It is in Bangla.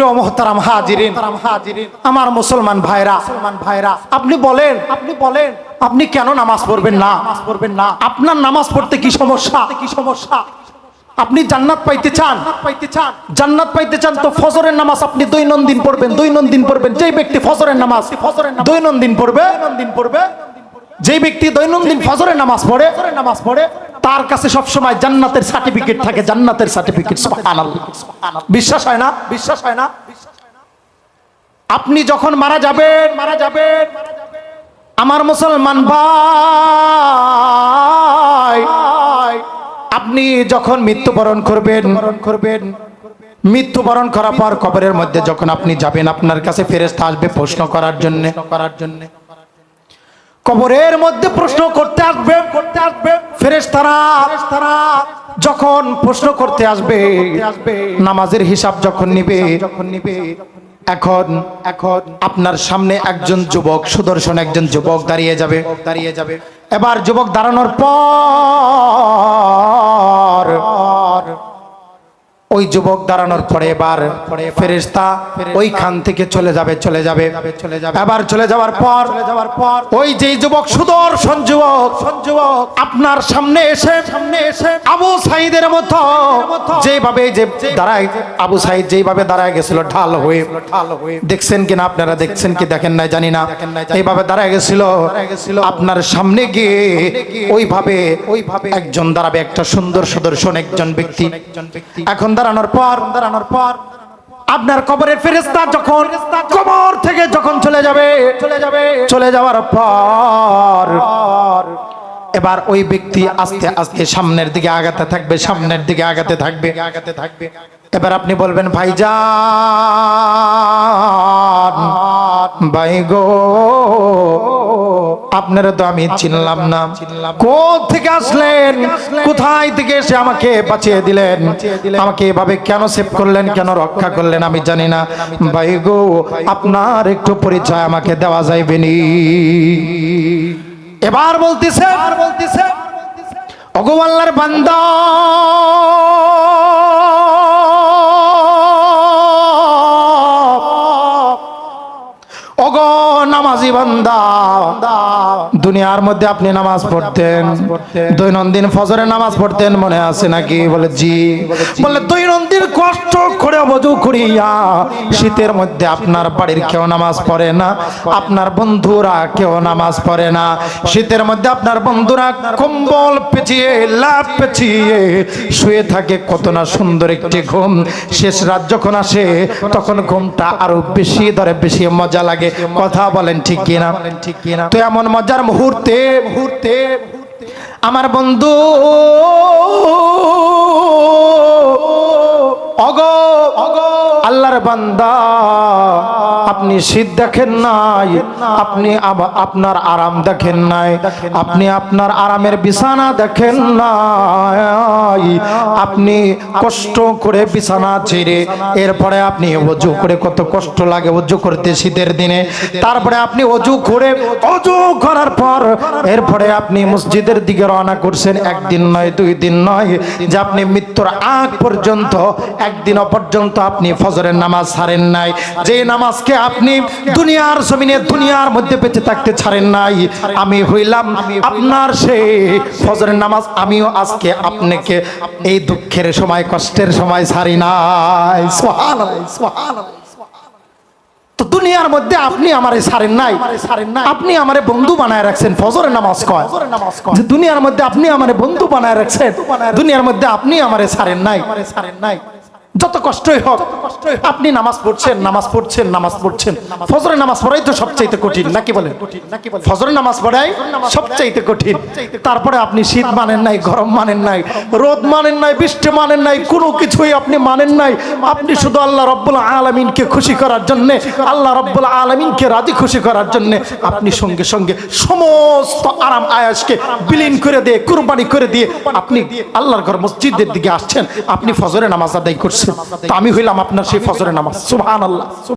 প্রিয় মোহতারাম হাজিরিন, আমার মুসলমান ভাইরা মুসলমান ভাইরা আপনি বলেন আপনি বলেন আপনি কেন নামাজ পড়বেন না? নামাজ পড়বেন না আপনার নামাজ পড়তে কি সমস্যা? কি সমস্যা আপনি জান্নাত পাইতে চান? পাইতে চান জান্নাত পাইতে চান তো ফজরের নামাজ আপনি দৈনন্দিন পড়বেন দৈনন্দিন পড়বেন। যেই ব্যক্তি ফজরের নামাজ ফজরের দৈনন্দিন পড়বে দৈনন্দিন পড়বে যেই ব্যক্তি দৈনন্দিন ফজরের নামাজ পড়ে নামাজ পড়ে তার কাছে সব সময় জান্নাতের সার্টিফিকেট থাকে, জান্নাতের সার্টিফিকেট সুবহানাল্লাহ। বিশ্বাস হয় না? বিশ্বাস হয় না? আপনি যখন মারা যাবেন মারা যাবেন। আমার মুসলমান ভাই, আপনি যখন মৃত্যুবরণ করবেন করবেন মৃত্যুবরণ করার পর কবরের মধ্যে যখন আপনি যাবেন, আপনার কাছে ফেরেস্তা আসবে প্রশ্ন করার জন্য করার জন্য। কবরের মধ্যে প্রশ্ন করতে আসবে। করতে আসবে ফেরেশতারা ফেরেশতারা যখন প্রশ্ন করতে আসবে আসবে নামাজের হিসাব যখন নিবে যখন নিবে এখন এখন আপনার সামনে একজন যুবক, সুদর্শন একজন যুবক দাঁড়িয়ে যাবে দাঁড়িয়ে যাবে। এবার যুবক দাঁড়ানোর পর ওই যুবক দাঁড়ানোর পরে এবার ফেরেশতা ওইখান থেকে চলে যাবে চলে যাবে। চলে যাবে এবার চলে যাওয়ার পর চলে যাওয়ার পর ওই যেই যুবক সুদর্শন যুবক যুবক আপনার সামনে এসে সামনে এসে আবু সাইদের মতো যেভাবে যে দাঁড়ায় আবু সাইদ যেভাবে দাঁড়ায় গেছিল ঢাল হয়ে। ঢাল হয়ে। দেখছেন কিনা আপনারা দেখছেন কি দেখেন নাই জানি না। এইভাবে দাঁড়ায় গেছিল আপনার সামনে গিয়ে ওইভাবে ওইভাবে একজন দাঁড়াবে একটা সুন্দর সুদর্শন একজন ব্যক্তি। এখন দাঁড়ানোর পর দাঁড়ানোর পর আপনার কবরের ফেরেস্তা যখন কবর থেকে যখন চলে যাবে চলে যাবে চলে যাওয়ার পর, এবার ওই ব্যক্তি আস্তে আস্তে সামনের দিকে আগাতে থাকবে, সামনের দিকে আগাতে থাকবে আগাতে থাকবে। এবার আপনি বলবেন, ভাইজান ভাই গো, আপনারা তো আমি চিনলাম না। কোথ থেকে আসলেন? কোথায় থেকে এসে আমাকে বাঁচিয়ে দিলেন? আমাকে এভাবে কেন সেভ করলেন? কেন রক্ষা করলেন? আমি জানি না। ভাই গো, আপনার একটু পরিচয় আমাকে দেওয়া যাইবে নি। এবার বলতেছে আর বলতেছে অগোয়াল্লার বান্দা দুনিয়ার মধ্যে আপনি নামাজ পড়তেন, দৈনন্দিন ফজরে নামাজ পড়তেন, মনে আছে নাকি? বলে, জি। বলে, দৈনন্দিন কষ্ট করে বজু করিয়া শীতের মধ্যে আপনার বাড়ির কেউ নামাজ পড়ে না, আপনার বন্ধুরা কেউ নামাজ পড়ে না। শীতের মধ্যে আপনার বন্ধুরা কম্বল পেঁচিয়ে লাভ পেঁচিয়ে শুয়ে থাকে, কত না সুন্দর একটি ঘুম। শেষ রাত যখন আসে, তখন ঘুমটা আরও বেশি, ধরে বেশি মজা লাগে। কথা বলেন ঠিক কিনা? ঠিক কিনা? তো এমন মজার মুহূর্তে মুহূর্তে আমার বন্ধু অগ অগ আল্লাহর বান্দা আপনি শীত দেখেন নাই, আপনি আপনার আরাম দেখেন নাই, আপনি আপনার আরামের বিছানা দেখেন নাই, আপনি কষ্ট করে বিছানা ছেড়ে, এরপরে আপনি অজু করে কত কষ্ট লাগে অজু করতে শীতের দিনে, তারপরে আপনি অজু করে, অজু করার পর, এরপরে আপনি মসজিদের দিকে রওনা করছেন, একদিন নয়, দুই দিন নয়, যে আপনি মৃত্যুর আগ পর্যন্ত একদিনও পর্যন্ত আপনি ফজরের নামাজ ছাড়েন নাই যে নামাজকে আপনি দুনিয়ার জমিনে দুনিয়ার মধ্যে বেঁচে থাকতে ছাড়েন নাই। আমি হইলাম আপনার সেই ফজরের নামাজ, আমিও আজকে আপনাকে এই দুঃখের সময়, কষ্টের সময় ছাড়ি নাই। তো দুনিয়ার মধ্যে আপনি আমারে সারেন নাই। আপনি আমারে বন্ধু বানায় রাখছেন। ফজরের নামাজ কয়? দুনিয়ার মধ্যে আপনি আমারে বন্ধু বানায় রাখছেন। দুনিয়ার মধ্যে আপনি আমারে সারেন নাই সারেন নাই। যত কষ্টই হোক, আপনি নামাজ পড়ছেন নামাজ পড়ছেন নামাজ পড়ছেন। ফজরের নামাজ পড়াই তো সবচাইতে কঠিন, নাকি বলেন? ফজরের নামাজ পড়াই সবচাইতে কঠিন। তারপরে আপনি শীত মানেন নাই, গরম মানেন নাই, রোদ মানেন নাই, বৃষ্টি মানেন নাই, কোনো কিছুই আপনি মানেন নাই। আপনি শুধু আল্লাহ রব্বুল আলমিনকে খুশি করার জন্যে, আল্লাহ রব্বুল আলমিনকে রাজি খুশি করার জন্যে আপনি সঙ্গে সঙ্গে সমস্ত আরাম আয়াসকে বিলীন করে দিয়ে, কুরবানি করে দিয়ে আপনি আল্লাহর ঘর মসজিদের দিকে আসছেন। আপনি ফজরে নামাজ আদায় করছেন। আমি হইলাম আপনার সেই ফজরে নামাজ। সুবহানাল্লাহ।